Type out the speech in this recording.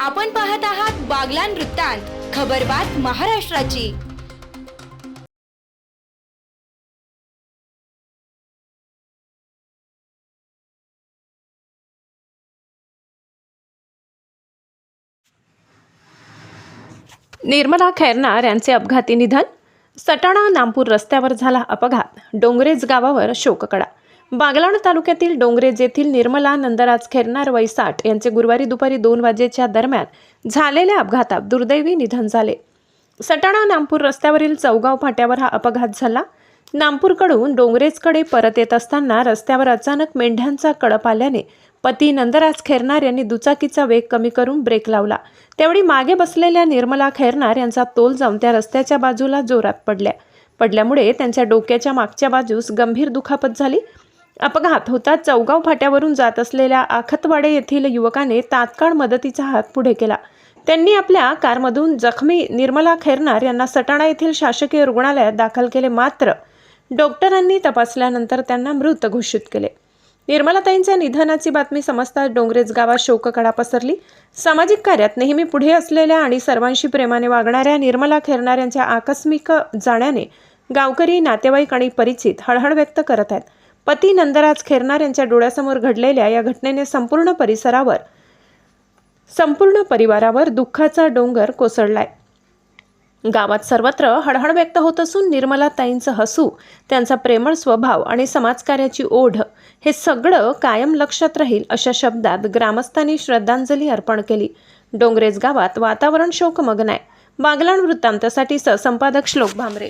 आपण पाहत आहात बागलान वृत्तांत खबरबात महाराष्ट्राची. निर्मला खैरनार यांचे अपघाती निधन सटाणा नामपूर रस्त्यावर झाला अपघात डोंगरेज गावावर शोककडा बागलाण तालुक्यातील डोंगरेज येथील निर्मला नंदराज खेरणार वैसाट यांचे गुरुवारी दुपारी दोन वाजेच्या दरम्यान झालेल्या अपघातात दुर्दैवी निधन झाले. सटाणा नामपूर रस्त्यावरील चौगाव फाट्यावर हा अपघात झाला. नामपूरकडून डोंगरेजकडे परत येत असताना रस्त्यावर अचानक मेंढ्यांचा कळप आल्याने पती नंदराज खैरनार यांनी दुचाकीचा वेग कमी करून ब्रेक लावला. त्यावेळी मागे बसलेल्या निर्मला खैरनार यांचा तोल जाऊन त्या रस्त्याच्या बाजूला जोरात पडल्या. पडल्यामुळे त्यांच्या डोक्याच्या मागच्या बाजूस गंभीर दुखापत झाली. अपघात होता चौगाव फाट्यावरून जात असलेल्या आखतवाडे येथील युवकाने तात्काळ मदतीचा हात पुढे केला. त्यांनी आपल्या कारमधून जखमी निर्मला खैरनार यांना सटाणा येथील शासकीय रुग्णालयात दाखल केले. मात्र डॉक्टरांनी तपासल्यानंतर त्यांना मृत घोषित केले. निर्मलाताईंच्या निधनाची बातमी समजताच डोंगरेज गावात शोककळा पसरली. सामाजिक कार्यात नेहमी पुढे असलेल्या आणि सर्वांशी प्रेमाने वागणाऱ्या निर्मला खैरनार यांच्या आकस्मिक जाण्याने गावकरी नातेवाईक आणि परिचित हळहळ व्यक्त करत आहेत. पती नंदराज खेरनार यांच्या डोळ्यासमोर घडलेल्या या घटनेने संपूर्ण परिसरावर संपूर्ण परिवारावर दुःखाचा डोंगर कोसळलाय. गावात सर्वत्र हळहळ व्यक्त होत असून निर्मला ताईंचं हसू त्यांचा प्रेमळ स्वभाव आणि समाजकार्याची ओढ हे सगळं कायम लक्षात राहील अशा शब्दात ग्रामस्थांनी श्रद्धांजली अर्पण केली. डोंगरेज गावात वातावरण शोकमग्न आहे. बागलाण वृत्तांतासाठी सहसंपादक श्लोक भामरे.